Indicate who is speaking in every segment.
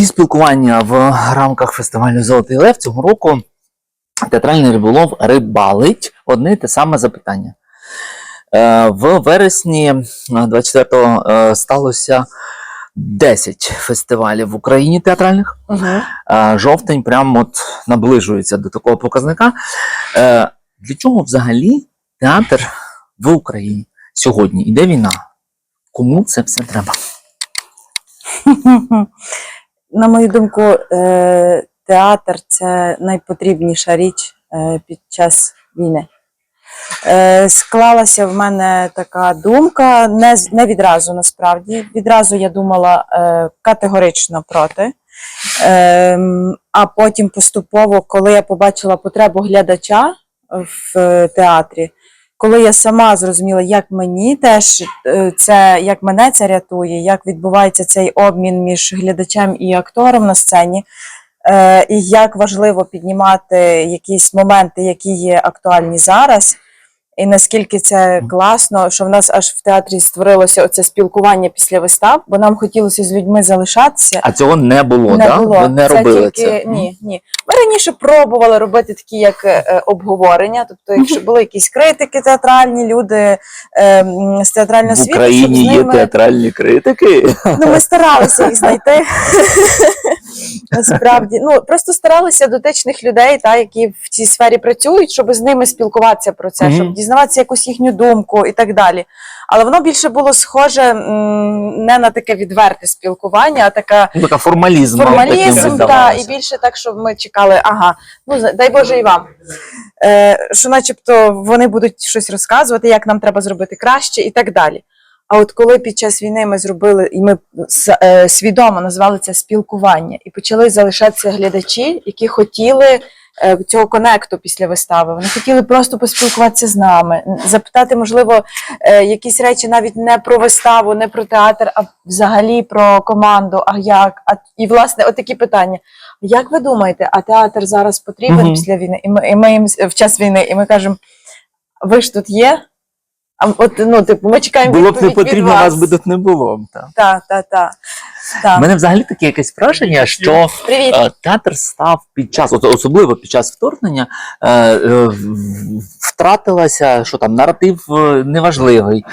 Speaker 1: Ці спілкування в рамках фестивалю Золотий Лев цього року театральний риболов рибалить одне те саме запитання. Е, В вересні 24-го е, сталося 10 фестивалів в Україні театральних.
Speaker 2: Угу.
Speaker 1: Е, Жовтень прямо от наближується до такого показника. Е, Для чого взагалі театр в Україні сьогодні? Іде війна? Кому це все треба?
Speaker 2: На мою думку, е, театр це найпотрібніша річ е, під час війни. Е, Склалася в мене така думка, не, відразу насправді. Відразу я думала категорично проти. Ем, А потім поступово, коли я побачила потребу глядача в театрі, коли я сама зрозуміла, як мені теж це, як мене це рятує, як відбувається цей обмін між глядачем і актором на сцені, е, і як важливо піднімати якісь моменти, які є актуальні зараз. І наскільки це класно, що в нас аж в театрі створилося оце спілкування після вистав, бо нам хотілося з людьми залишатися.
Speaker 1: А цього не було,
Speaker 2: Не
Speaker 1: да?
Speaker 2: було.
Speaker 1: Ви не
Speaker 2: це
Speaker 1: робили
Speaker 2: тільки,
Speaker 1: це.
Speaker 2: Ні, ні. Ми раніше пробували робити такі як е, е, обговорення. Тобто, якщо були якісь критики театральні, люди е, з театрального
Speaker 1: В
Speaker 2: світу,
Speaker 1: Україні
Speaker 2: щоб з
Speaker 1: є театральні критики.
Speaker 2: Ну, ми старалися їх знайти. Насправді, ну просто старалися дотичних людей, та, які в цій сфері працюють, щоб з ними спілкуватися про це,
Speaker 1: Мгм.
Speaker 2: щоб дізнаватися якусь їхню думку і так далі. Але воно більше було схоже м, не на таке відверте спілкування, а така
Speaker 1: Ну, така формалізм.
Speaker 2: формалізм, та, і більше так, щоб ми чекали, ага, ну дай Боже і вам. Е, що начебто вони будуть щось розказувати, як нам треба зробити краще і так далі. А от коли під час війни ми зробили, і ми е, свідомо назвали це спілкування, і почали залишатися глядачі, які хотіли е, цього конекту після вистави. Вони хотіли просто поспілкуватися з нами, запитати, можливо, е, якісь речі навіть не про виставу, не про театр, а взагалі про команду. А як? А і власне, отакі питання. Як ви думаєте, а театр зараз потрібен
Speaker 1: Мгм.
Speaker 2: після війни? І ми, і ми їм в час війни, і ми кажемо: ви ж тут є? А от ну, типу, ми чекаємо
Speaker 1: Було б не
Speaker 2: відповідь від
Speaker 1: потрібно,
Speaker 2: вас.
Speaker 1: вас би тут не було. Так.
Speaker 2: Так, так, так.
Speaker 1: У мене взагалі таке якесь враження, що
Speaker 2: Привіт.
Speaker 1: е, театр став під час, особливо під час вторгнення, е, е, втратилася, що там наратив неважливий.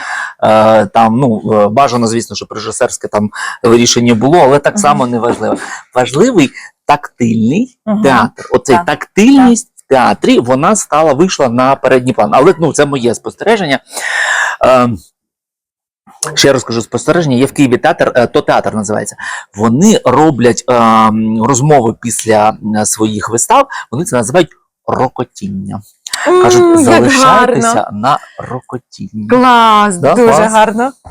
Speaker 1: Там, ну, бажано, звісно, щоб режисерське там вирішення було, але так само неважливо. Важливий тактильний театр. Оцей
Speaker 2: Так.
Speaker 1: тактильність театрі вона стала вийшла на передній план. Але ну, це моє спостереження. Е, Ще раз кажу, спостереження є в Києві театр, е, то театр називається. Вони роблять е, розмови після е, своїх вистав, вони це називають рокотіння. Кажуть,
Speaker 2: як
Speaker 1: залишайтеся на рокотінні.
Speaker 2: Клас,
Speaker 1: Да,
Speaker 2: дуже
Speaker 1: клас.
Speaker 2: гарно.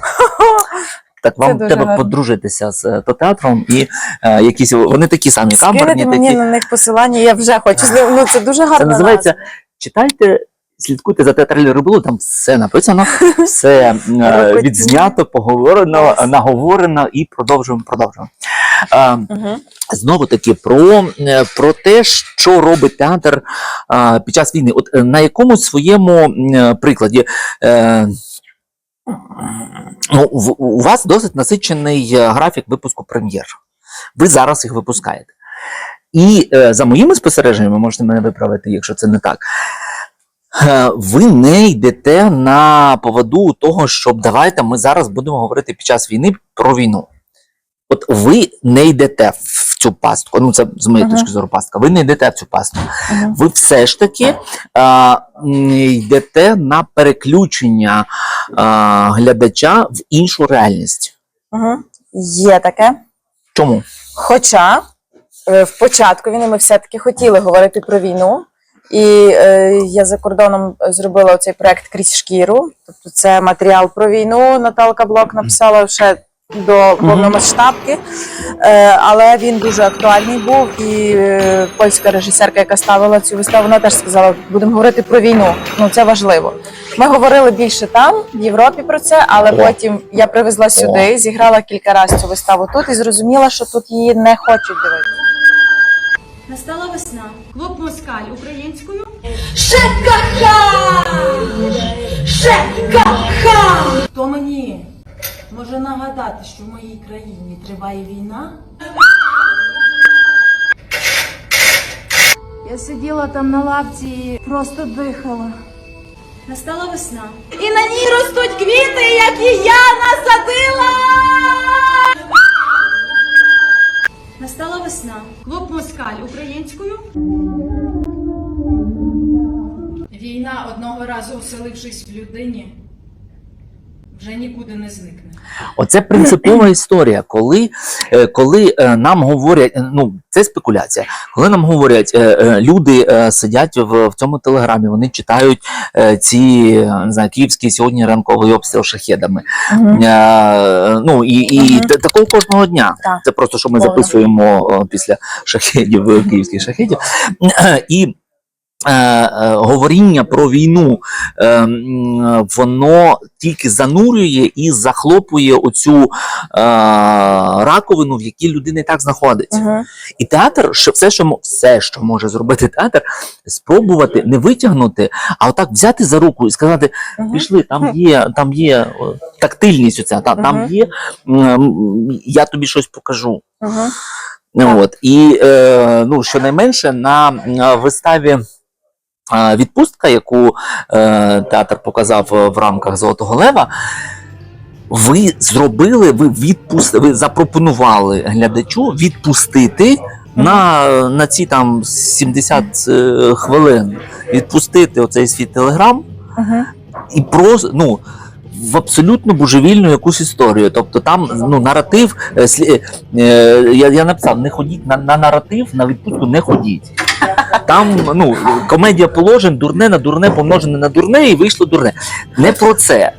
Speaker 1: Так вам треба
Speaker 2: гарно.
Speaker 1: подружитися з е, то театром і е, якісь вони такі самі камерні,
Speaker 2: Скинете мені
Speaker 1: такі.
Speaker 2: на них посилання, я вже хочу. Ну, це дуже гарно.
Speaker 1: Це називається читайте. Слідкуйте за театральною риболу, там все написано, все е, відзнято, поговорено, наговорено і продовжуємо. продовжуємо. Е. Знову таки про, про те, що робить театр під час війни. От на якомусь своєму прикладі. Ну, у вас досить насичений е, графік випуску прем'єр. Ви зараз їх випускаєте. І е, за моїми спостереженнями, можете мене виправити, якщо це не так. е, Ви не йдете на поводу того, щоб давайте ми зараз будемо говорити під час війни про війну. От ви не йдете в цю пастку. Ну, це з моєї
Speaker 2: Ага.
Speaker 1: точки зору пастка. Ви не йдете в цю пастку.
Speaker 2: Угу.
Speaker 1: Ви все ж таки а, йдете на переключення а, глядача в іншу реальність.
Speaker 2: Угу. Є таке.
Speaker 1: Чому?
Speaker 2: Хоча е, в початку війни ми все-таки хотіли говорити про війну. І е, я за кордоном зробила цей проект крізь шкіру. Тобто це матеріал про війну. Наталка Блок написала ще до повномасштабки. Е, але він дуже актуальний був. І е, польська режисерка, яка ставила цю виставу, вона теж сказала: будемо говорити про війну. Ну це важливо. Ми говорили більше там, в Європі про це, але
Speaker 1: О.
Speaker 2: потім я привезла сюди, зіграла кілька разів цю виставу тут і зрозуміла, що тут її не хочуть дивитися.
Speaker 3: Настала весна. Клуб Москаль українською. Хто мені може нагадати, що в моїй країні триває війна. Я сиділа там на лавці і просто дихала. Настала весна. І на ній ростуть квіти, які я насадила. Настала весна. Клуб Москаль українською.
Speaker 4: Війна одного разу оселившись в людині вже нікуди не зникне.
Speaker 1: Оце принципова історія, коли, е, коли е, нам говорять, е, ну це спекуляція, коли нам говорять, люди сидять в, в цьому телеграмі, вони читають ці не знаю, київський сьогодні ранковий обстріл шахедами. Е, ну і, і та- такого кожного дня.
Speaker 2: Так.
Speaker 1: Це просто що ми
Speaker 2: Повно.
Speaker 1: записуємо після шахедів, київських шахедів. І говоріння про війну, е, воно тільки занурює і захлопує оцю е, раковину, в якій людина і так знаходиться.
Speaker 2: Мгм.
Speaker 1: І театр, що все, що все, що може зробити театр, спробувати не витягнути, а отак взяти за руку і сказати: пішли, там є, там є тактильність, оця, та, там
Speaker 2: Мгм.
Speaker 1: є, я тобі щось покажу. Ну, От. І е, ну, щонайменше на е, виставі е, відпустка, яку е, театр показав е, в рамках Золотого Лева, ви зробили, ви відпустили, ви запропонували глядачу відпустити на, на ці там 70 е, хвилин, відпустити оцей свій телеграм
Speaker 2: Мгм.
Speaker 1: і просто ну. В абсолютно божевільну якусь історію. Тобто там ну, наратив. е, слі- е, я, я написав: не ходіть на, на наратив, на відпустку не ходіть. Там ну, комедія положень, дурне на дурне помножене на дурне, і вийшло дурне. Не про це.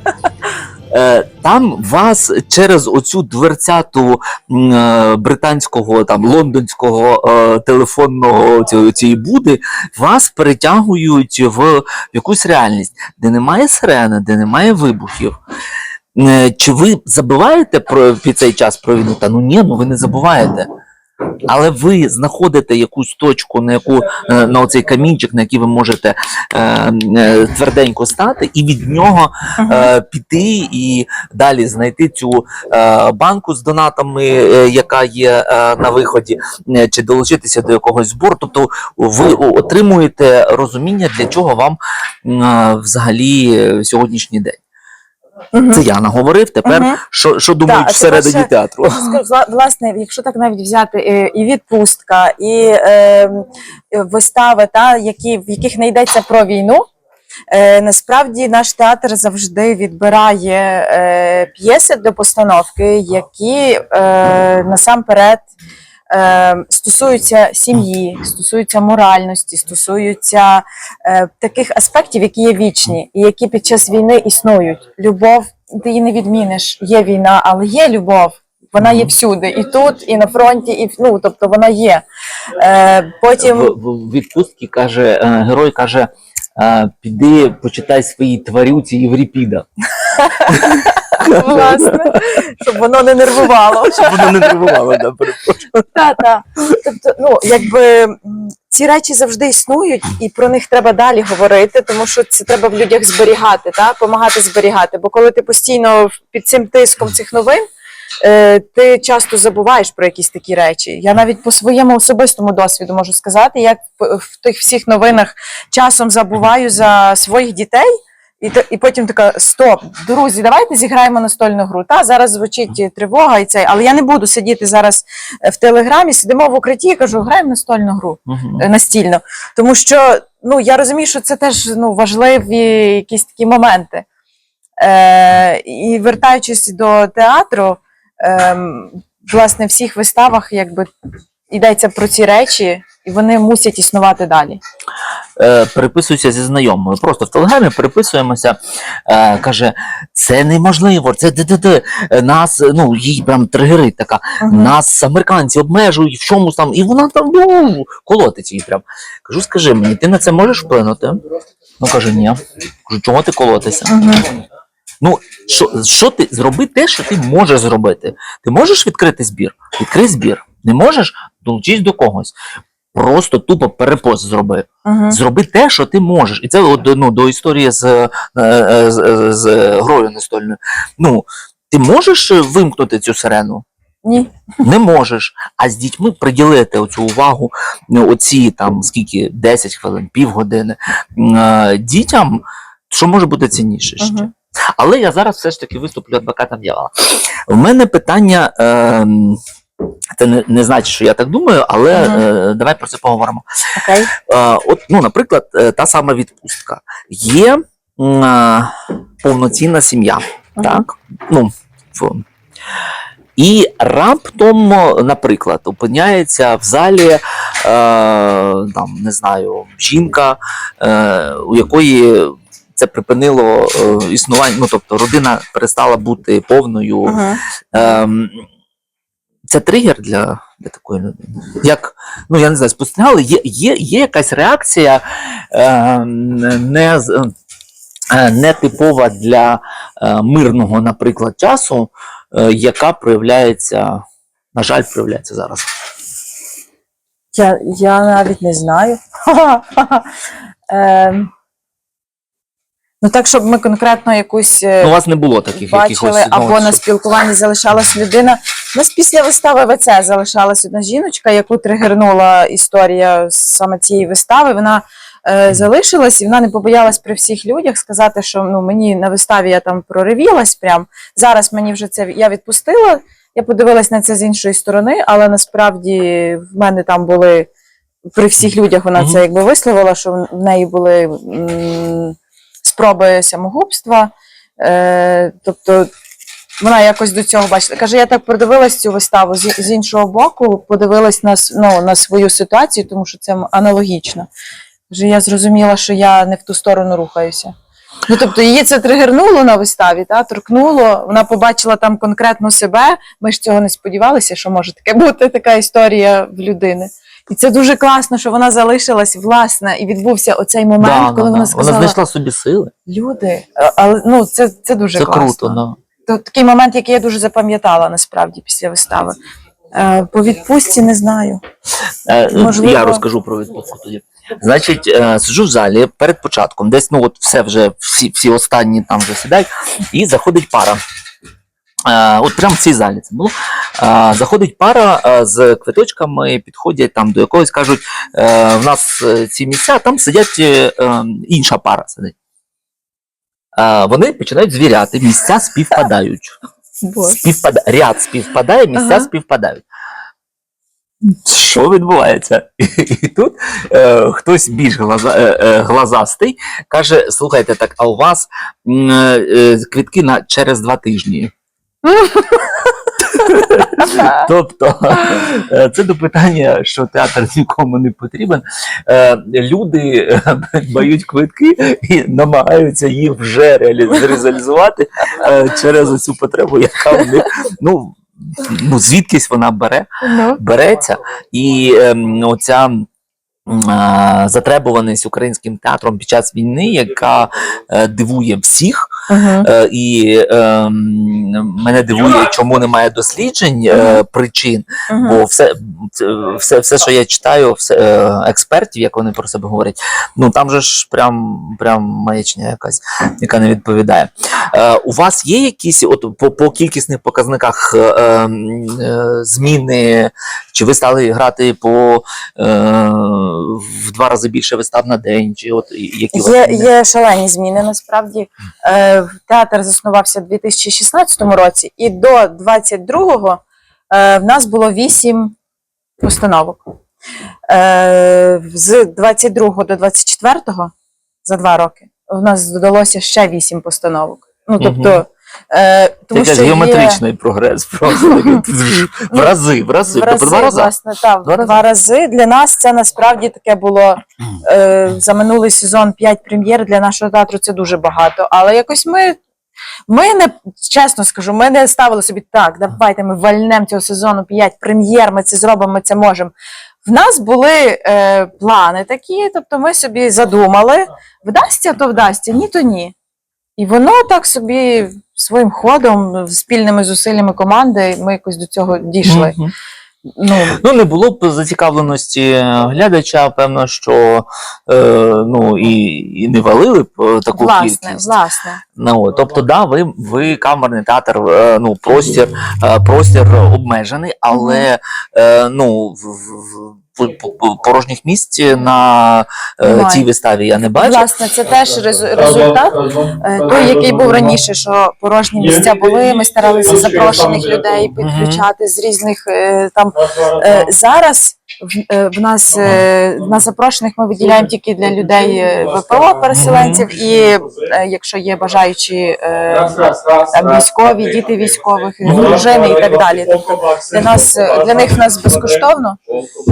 Speaker 1: Е, Там вас через оцю дверцяту е, британського там лондонського е, телефонного цієї буди вас перетягують в якусь реальність, де немає сирени, де немає вибухів. Чи ви забуваєте про під цей час про війну? Та ну ні, ну ви не забуваєте. Але ви знаходите якусь точку, на яку е, на оцей камінчик, на який ви можете е, е, тверденько стати, і від нього е, піти і далі знайти цю е, банку з донатами, е, яка є е, на виході, е, чи долучитися до якогось збору. Тобто ви отримуєте розуміння, для чого вам е, взагалі сьогоднішній день.
Speaker 2: Мгм.
Speaker 1: Це я наговорив. Тепер
Speaker 2: Мгм.
Speaker 1: що, що думають
Speaker 2: це
Speaker 1: всередині
Speaker 2: ваше-
Speaker 1: театру?
Speaker 2: Власне, якщо так навіть взяти е, і відпустка, і е, е, вистави, та, які, в яких не йдеться про війну, е, насправді наш театр завжди відбирає е, п'єси до постановки, які е, насамперед е, стосуються сім'ї, стосуються моральності, стосуються е, таких аспектів, які є вічні, і які під час війни існують. Любов, ти її не відміниш. Є війна, але є любов. Вона є всюди, і тут, і на фронті, і ну тобто вона є. Е, потім
Speaker 1: В, в відпустці каже, е, герой каже: е, піди почитай свої тварюці Євріпіда.
Speaker 2: власне, щоб воно не нервувало.
Speaker 1: Щоб воно не нервувало, да, перепрошую.
Speaker 2: Та, та. Тобто, ну якби ці речі завжди існують, і про них треба далі говорити, тому що це треба в людях зберігати, та допомагати зберігати. Бо коли ти постійно під цим тиском цих новин. е, Ти часто забуваєш про якісь такі речі. Я навіть по своєму особистому досвіду можу сказати, як в тих всіх новинах часом забуваю за своїх дітей, і, то- і потім така: стоп, друзі, давайте зіграємо настольну гру. Та зараз звучить тривога і цей, але я не буду сидіти зараз е, в телеграмі, сидимо в укритті і кажу, граємо настольну гру
Speaker 1: Мгм.
Speaker 2: е, настільно. Тому що ну, я розумію, що це теж ну, важливі якісь такі моменти. Е, і вертаючись до театру, е, власне, в всіх виставах якби йдеться про ці речі, і вони мусять існувати далі.
Speaker 1: Е, переписуюся зі знайомою. Просто в телеграмі переписуємося. Е, каже, це неможливо, це де-де-де. Е, Нас, ну, їй прям тригерить така.
Speaker 2: Мгм.
Speaker 1: Нас американці обмежують в чомусь там, і вона там ну, колотить її прям. Кажу, скажи мені, ти на це можеш вплинути? Ну каже, ні. Кажу, чого ти колотися?
Speaker 2: Мгм.
Speaker 1: Ну, що, що ти зроби те, що ти можеш зробити? Ти можеш відкрити збір? Відкрий збір. Не можеш? Долучись до когось. Просто тупо перепост зроби.
Speaker 2: Мгм.
Speaker 1: Зроби те, що ти можеш. І це от, ну, до історії з, е, е, з, з грою настольною. Ну, ти можеш е, вимкнути цю сирену?
Speaker 2: Ні.
Speaker 1: Не можеш. А з дітьми приділити оцю увагу, ну, оці там скільки 10 хвилин, півгодини. е, Дітям, що може бути цінніше ще.
Speaker 2: Мгм.
Speaker 1: Але я зараз все ж таки виступлю адвокатом дьявола. У мене питання. Е, це не, не значить, що я так думаю, але
Speaker 2: Мгм.
Speaker 1: е, давай про це поговоримо.
Speaker 2: Окей.
Speaker 1: Е, от, ну, наприклад, е, та сама відпустка. Є е, повноцінна сім'я.
Speaker 2: Мгм.
Speaker 1: Так? Ну, в- і раптом, наприклад, опиняється в залі е, там, не знаю, жінка, е, у якої це припинило е, існування, ну тобто родина перестала бути повною.
Speaker 2: Мгм.
Speaker 1: Ем, це тригер для, для такої людини. Як, ну я не знаю, спостерігали, є, є, є якась реакція е, не, е, не типова для е, мирного, наприклад, часу, е, яка проявляється, на жаль, проявляється зараз.
Speaker 2: Я, я навіть не знаю. Ем, Ну так, щоб ми конкретно якусь е,
Speaker 1: Ну, у вас не було таких якихось.
Speaker 2: бачили,
Speaker 1: ну,
Speaker 2: або на спілкуванні залишалась людина. У нас після вистави ВЦ залишалась одна жіночка, яку тригернула історія саме цієї вистави. Вона е, залишилась і вона не побоялась при всіх людях сказати, що ну мені на виставі я там проривілась. Прям зараз мені вже це я відпустила. Я подивилась на це з іншої сторони, але насправді в мене там були при всіх людях вона це якби висловила, що в неї були м, спроби самогубства. Е, тобто вона якось до цього бачила. Каже, я так продивилась цю виставу з, з іншого боку, подивилась на, ну, на свою ситуацію, тому що це аналогічно. Каже, я зрозуміла, що я не в ту сторону рухаюся. Ну, тобто її це тригернуло на виставі, та, торкнуло. Вона побачила там конкретно себе. Ми ж цього не сподівалися, що може таке бути така історія в людини. І це дуже класно, що вона залишилась власне, і відбувся оцей момент,
Speaker 1: Да,
Speaker 2: коли
Speaker 1: да,
Speaker 2: вона
Speaker 1: да.
Speaker 2: сказала:
Speaker 1: вона знайшла собі сили.
Speaker 2: люди, але ну це, це дуже
Speaker 1: Це
Speaker 2: класно.
Speaker 1: круто, да.
Speaker 2: То такий момент, який я дуже запам'ятала насправді після вистави. Е, по відпустці не знаю.
Speaker 1: Е,
Speaker 2: Можливо.
Speaker 1: Я розкажу про відпустку тоді. Значить, е, сиджу в залі перед початком, десь ну от все вже всі, всі останні там вже сідають, і заходить пара. Е, От прямо в цій залі це було. Е, Заходить пара е, з квиточками, підходять там до якогось, кажуть, е, в нас е, ці місця, там сидять е, е, інша пара сидить. Е, Вони починають звіряти, місця співпадають. Співпада... Ряд співпадає, місця
Speaker 2: Ага.
Speaker 1: співпадають. Що відбувається? І тут е, хтось більш глаза, е, е, глазастий каже: слухайте, так, а у вас м, е, квітки на через два тижні. Тобто е, це до питання, що театр нікому не потрібен. Е, Люди е, дають квитки і намагаються їх вже реалізувати е, через цю потребу, яка в них ну, ну звідкись вона бере
Speaker 2: Ну.
Speaker 1: береться, і ем, оця а, затребуваність українським театром під час війни, яка е, дивує всіх. Е, і ем, мене дивує, чому немає досліджень е, причин, бо все, все, все, що я читаю, все, е, експертів, як вони про себе говорять, ну там же ж прям, прям маячня якась, яка не відповідає. Е, у вас є якісь от по, по кількісних показниках е, ем, е, зміни? Чи ви стали грати по е, в два рази більше вистав на день? Чи от які
Speaker 2: Є, є шалені зміни. Насправді е, театр заснувався у 2016 році, і до 22-го е, в нас було 8 постановок. Е, з 22-го до 24-го за два роки в нас додалося ще 8 постановок. Ну, тобто. Е, тому
Speaker 1: якийсь
Speaker 2: що є-
Speaker 1: геометричний прогрес. Просто в рази, в рази,
Speaker 2: в рази,
Speaker 1: два рази.
Speaker 2: власне, так,
Speaker 1: Два
Speaker 2: два рази. Для нас це насправді таке було е, за минулий сезон 5 прем'єр. Для нашого театру це дуже багато. Але якось ми, ми не чесно скажу, ми не ставили собі так, давайте ми вальнемо цього сезону 5 прем'єр, ми це зробимо, ми це можемо. В нас були е, плани такі, тобто ми собі задумали, вдасться, то вдасться, ні, то ні. І воно так собі своїм ходом, спільними зусиллями команди, ми якось до цього дійшли. Ну,
Speaker 1: Ну, не було б зацікавленості глядача, певно, що е, ну, і, і не валили б е, таку
Speaker 2: власне,
Speaker 1: кількість.
Speaker 2: власне.
Speaker 1: Ну, тобто, да, ви, ви камерний театр, е, ну, простір, е, простір обмежений, але е, ну, в, в- порожніх місць на е,
Speaker 2: Немає.
Speaker 1: цій виставі я не бачу.
Speaker 2: Власне, це теж результат е, той, який був раніше, що порожні місця були. Ми старалися запрошених людей підключати з різних е, там Е, Зараз в, е, в нас е, на запрошених ми виділяємо тільки для людей е, ВПО переселенців, і якщо є бажаючі там, військові, діти військових, дружини і так далі. Тобто для нас для них в нас безкоштовно,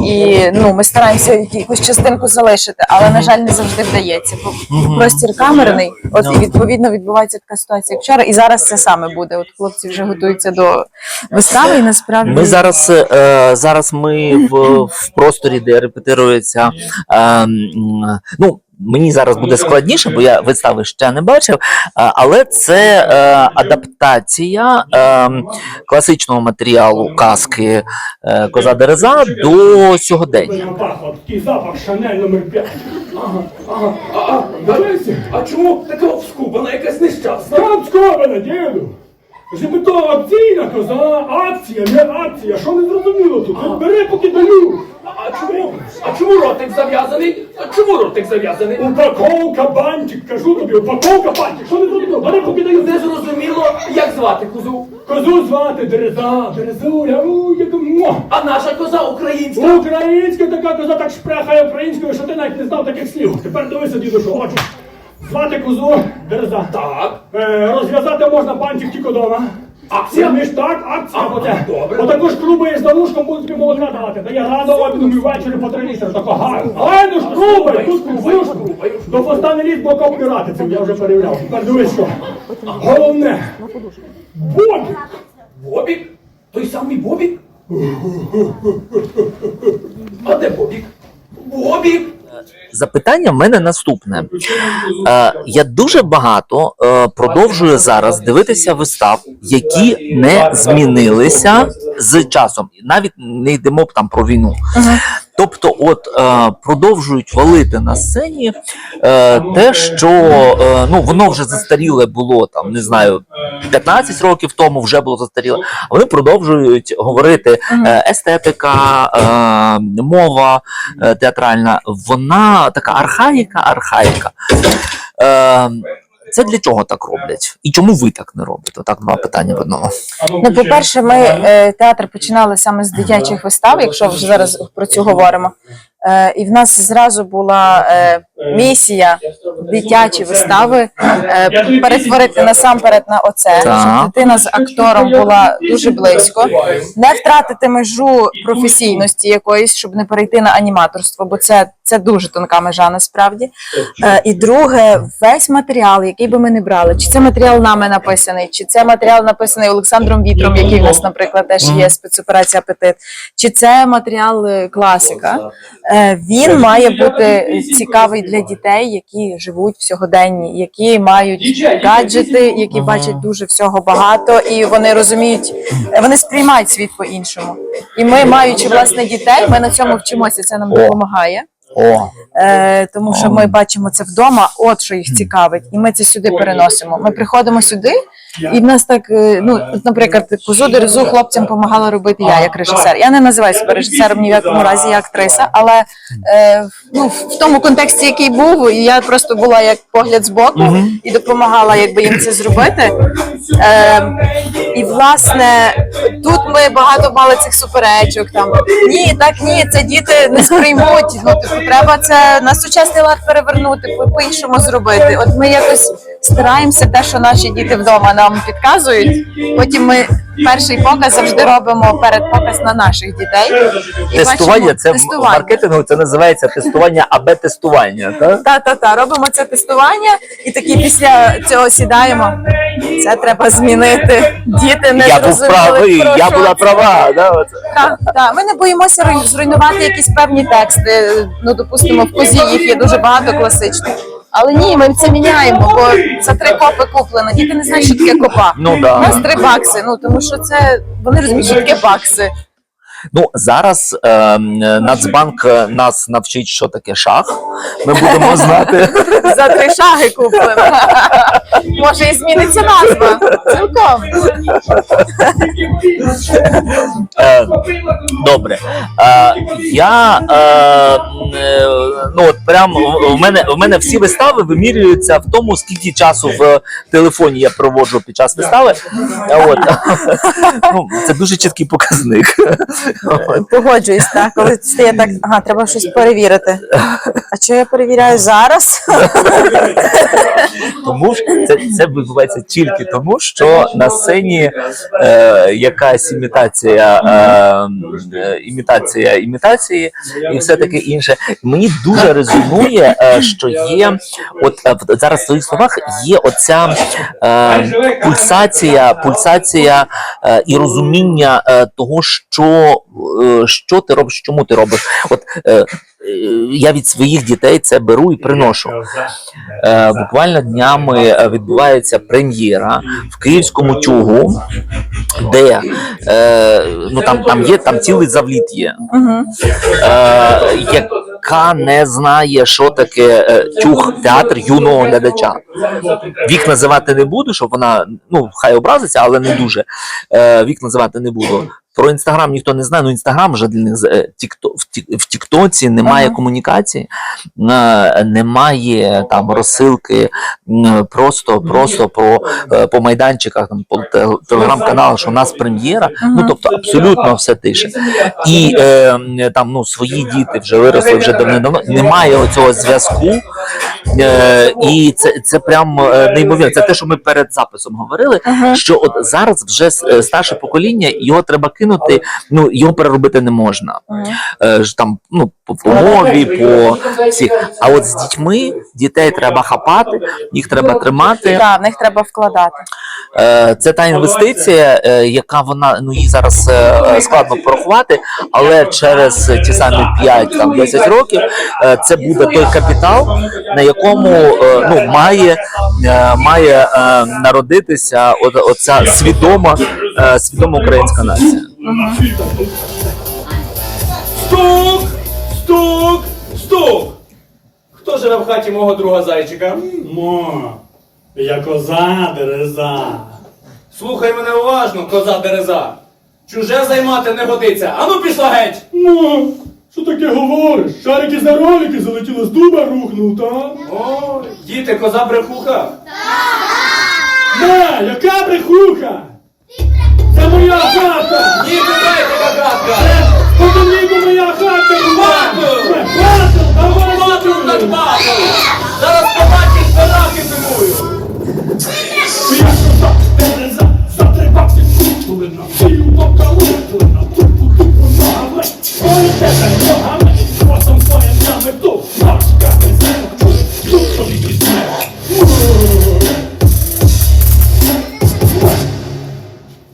Speaker 2: і ну ми стараємося якусь частинку залишити, але на жаль, не завжди вдається. Бо простір камерний, от і відповідно відбувається така ситуація, як вчора, і зараз це саме буде. От хлопці вже готуються до вистави, і насправді
Speaker 1: Ми зараз, е, зараз ми в, в просторі, де репетирується. Е, ну, мені зараз буде складніше, бо я вистави ще не бачив. е, але це е, адаптація е, класичного матеріалу казки е, Коза Дереза до сьогодення.
Speaker 5: Такий запах Шанель номер 5. Ага, ага, а чому така обскубана якась нещасна? Та обскубана, діду. Щоб то акційна коза, акція, не акція, що не зрозуміло тут? Бери поки даю. А чому? А чому ротик зав'язаний? А чому ротик зав'язаний? Упаковка бантик, кажу тобі, упаковка бантик, що не зрозуміло? Бери поки даю. Не зрозуміло, як звати козу? Козу звати Дереза, Дерезуля, у, яка мо.
Speaker 6: А наша коза українська.
Speaker 5: Українська така коза так шпрехає українською, що ти навіть не знав таких слів. Тепер дивися, діду, що хочу. Звати козу Дереза.
Speaker 6: Так.
Speaker 5: Е, розв'язати можна бантик тільки дома.
Speaker 6: Акція?
Speaker 5: Між так, акція,
Speaker 6: Ага,
Speaker 5: оце.
Speaker 6: добре.
Speaker 5: Отаку ж клубаєш за вушком, будуть тобі молока давати. Та я радо обідом і ввечері по три літри. Тако гарно. Ай, ну ж трубай, тут
Speaker 6: Штрубай,
Speaker 5: До останній літ бока обпирати цим, я вже перевіряв. Тепер дивись, що. Головне. Бобік.
Speaker 6: Бобік? Той самий Бобік? А де Бобік? Бобік!
Speaker 1: Запитання в мене наступне. Е, я дуже багато е, продовжую зараз дивитися вистав, які не змінилися з часом. Навіть не йдемо б там про війну. Тобто, от е, продовжують валити на сцені е, те, що е, ну воно вже застаріле було там, не знаю, 15 років тому вже було застаріле. Вони продовжують говорити е, естетика, е, мова е, театральна, вона така архаїка, архаїка. Е, це для чого так роблять? І чому ви так не робите? Так, два питання в одному.
Speaker 2: Ну, по-перше, ми е, театр починали саме з дитячих вистав, якщо вже зараз про цю говоримо. Е, і в нас зразу була е, місія дитячі вистави е, перетворити насамперед на оце, щоб дитина з актором була дуже близько, не втратити межу професійності якоїсь, щоб не перейти на аніматорство, бо це, це дуже тонка межа насправді. Е, і друге, весь матеріал, який би ми не брали, чи це матеріал нами написаний, чи це матеріал написаний Олександром Вітром, який в нас, наприклад, теж є спецоперація апетит, чи це матеріал класика. Е, Він має бути цікавий для дітей, які живуть в сьогоденні, які мають гаджети, які бачать дуже всього багато, і вони розуміють, вони сприймають світ по-іншому. І ми, маючи власне дітей, ми на цьому вчимося. Це нам допомагає.
Speaker 1: О,
Speaker 2: Е, тому що ми бачимо це вдома, от що їх цікавить, і ми це сюди переносимо. Ми приходимо сюди, і в нас так, е, ну, наприклад, козу дерезу хлопцям допомагала робити я як режисер. Я не називаю себе режисером ні в якому разі, я актриса, але е, ну, в тому контексті, який був, я просто була як погляд з боку і допомагала якби їм це зробити. Е, і власне тут ми багато мали цих суперечок. Там ні, так ні, це діти не сприймуть. Ну типу, треба це на сучасний лад перевернути, по-іншому зробити. От ми якось стараємося те, що наші діти вдома нам підказують. Потім ми перший показ завжди робимо перед показ на наших дітей. І
Speaker 1: тестування
Speaker 2: бачимо-
Speaker 1: це в
Speaker 2: тестування.
Speaker 1: маркетингу це називається тестування АБ тестування. Так?
Speaker 2: Та, та, та, робимо це тестування, і таки після цього сідаємо. Це треба змінити. Діти не
Speaker 1: Я був
Speaker 2: зрозуміли,
Speaker 1: правий,
Speaker 2: про
Speaker 1: я
Speaker 2: що
Speaker 1: була
Speaker 2: це.
Speaker 1: права. Да, оце.
Speaker 2: Так, так. Ми не боїмося руй- зруйнувати якісь певні тексти. Ну, допустимо, в козі їх є дуже багато класичних. Але ні, ми це міняємо, бо за три копи куплено. Діти не знають, що таке копа.
Speaker 1: Ну да.
Speaker 2: У нас три бакси. Ну тому що це вони розуміють, що таке бакси.
Speaker 1: Ну зараз е, Нацбанк нас навчить, що таке шах. Ми будемо знати.
Speaker 2: За три шаги куплено. Може, і зміниться назва. Цілком.
Speaker 1: Е, Добре. Е, я е, ну от прям в- в мене в мене всі вистави вимірюються в тому, скільки часу в телефоні я проводжу під час вистави. От. Ну, це дуже чіткий показник.
Speaker 2: Погоджуюсь, так. Коли стає так, ага, треба щось перевірити. А що я перевіряю зараз?
Speaker 1: Тому ж це, це відбувається тільки тому, що на сцені е, якась імітація, е, е, імітація імітації і все таке інше. Мені дуже резонує, е, що є, от е, зараз в твоїх словах є оця е, пульсація, пульсація е, і розуміння е, того, що, е, що ти робиш, чому ти робиш. От е, я від своїх дітей це беру і приношу. Е, буквально днями е, відбувається прем'єра в київському тюгу, де е, ну там, там є там цілий завліт є, е, яка не знає, що таке е, тюг театр юного глядача. Вік називати не буду, щоб вона ну хай образиться, але не дуже. Е, вік називати не буду. Про інстаграм ніхто не знає. Ну інстаграм вже для них е, в Тіктоці немає
Speaker 2: Ага.
Speaker 1: комунікації, е, немає там розсилки. Просто просто по, е, по майданчиках, там по телеграм-каналах, що у нас прем'єра. Ну тобто абсолютно все тише. І е, там ну свої діти вже виросли вже давно. Немає оцього зв'язку. Е, і це, це прям е, неймовірно. Це те, що ми перед записом говорили. Що от зараз вже е, старше покоління, його треба кинути, ну його переробити не можна. Е, там ну по, по мові, по всіх. А от з дітьми дітей треба хапати, їх треба тримати.
Speaker 2: Да, в них треба вкладати.
Speaker 1: Е, Це та інвестиція, е, яка вона ну її зараз е, складно порахувати, але через ті самі 5 там 10 років це буде той капітал, на якому ну має, має народитися от, оця свідома, свідома українська нація.
Speaker 6: Стук! Стук! Стук! Хто живе в хаті мого друга зайчика?
Speaker 5: Мо, я коза дереза.
Speaker 6: Слухай мене уважно, коза дереза. Чуже займати не годиться. Ану пішла геть!
Speaker 5: Мо, що таке говориш? Шарики за ролики залетіли з дуба рухнув, та?
Speaker 6: Ой, діти, коза брехуха.
Speaker 5: Не, яка брехуха? Це моя хата!
Speaker 6: Ні, ти дайте какатка!
Speaker 5: Подивіться, моя хата!
Speaker 6: Батл!
Speaker 5: Батл, давай
Speaker 6: Батл над батл! Зараз побачиш
Speaker 5: коза дереза,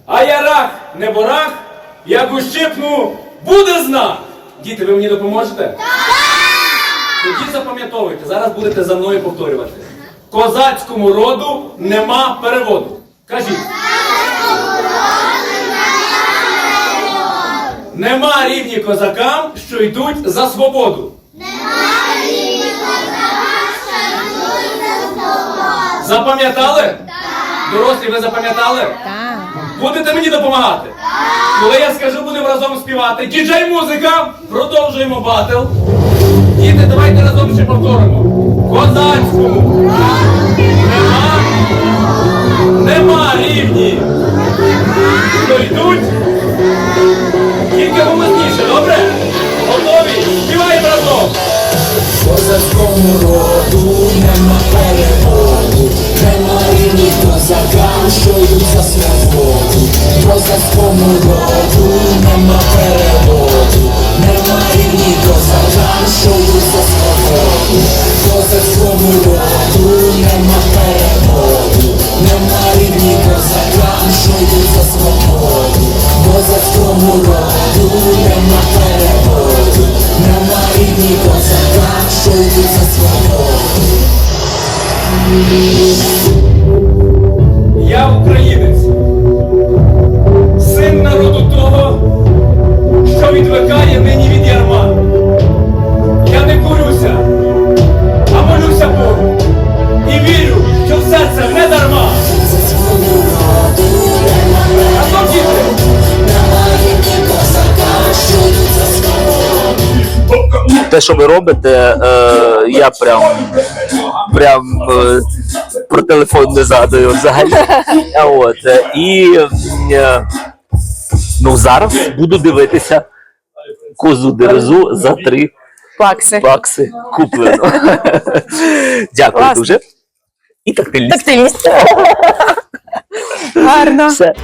Speaker 6: А я рах, не борах, як ущипну, буде знак! Діти, ви мені допоможете? Так! Тоді запам'ятовуйте, зараз будете за мною повторювати. Козацькому роду нема переводу. Кажіть. Нема рівні козакам, що йдуть за свободу. Нема рівні козакам, що йдуть за свободу. Запам'ятали? Так. Дорослі, ви запам'ятали? Так. Будете мені допомагати? Так. Коли я скажу, будемо разом співати. Діджей музика, продовжуємо батл. Діти, давайте разом ще повторимо. Козацькому. Нема. Нема рівні. Що йдуть? Тільки голосніше, добре? Готові? Співаємо разом!
Speaker 7: Козацькому роду нема переводу, нема рівні козакам, що йдуть за свободу. Козацькому роду нема переводу, нема рівні козакам, що йдуть за свободу. Козацькому роду нема переводу, нема рівні козакам, йдуть за свободу. Козацькому роду нема переводу, нема рівні козакам, йдуть за свободу.
Speaker 6: Я українець,
Speaker 1: Те, що ви робите, е, я прям, прям е, про телефон не згадую взагалі. А От, е, і е, ну, зараз буду дивитися козу дерезу за три
Speaker 2: Бакси.
Speaker 1: бакси куплено. Дякую
Speaker 2: Класно.
Speaker 1: дуже. І тактильність.
Speaker 2: Тактильність. Гарно.
Speaker 1: Все.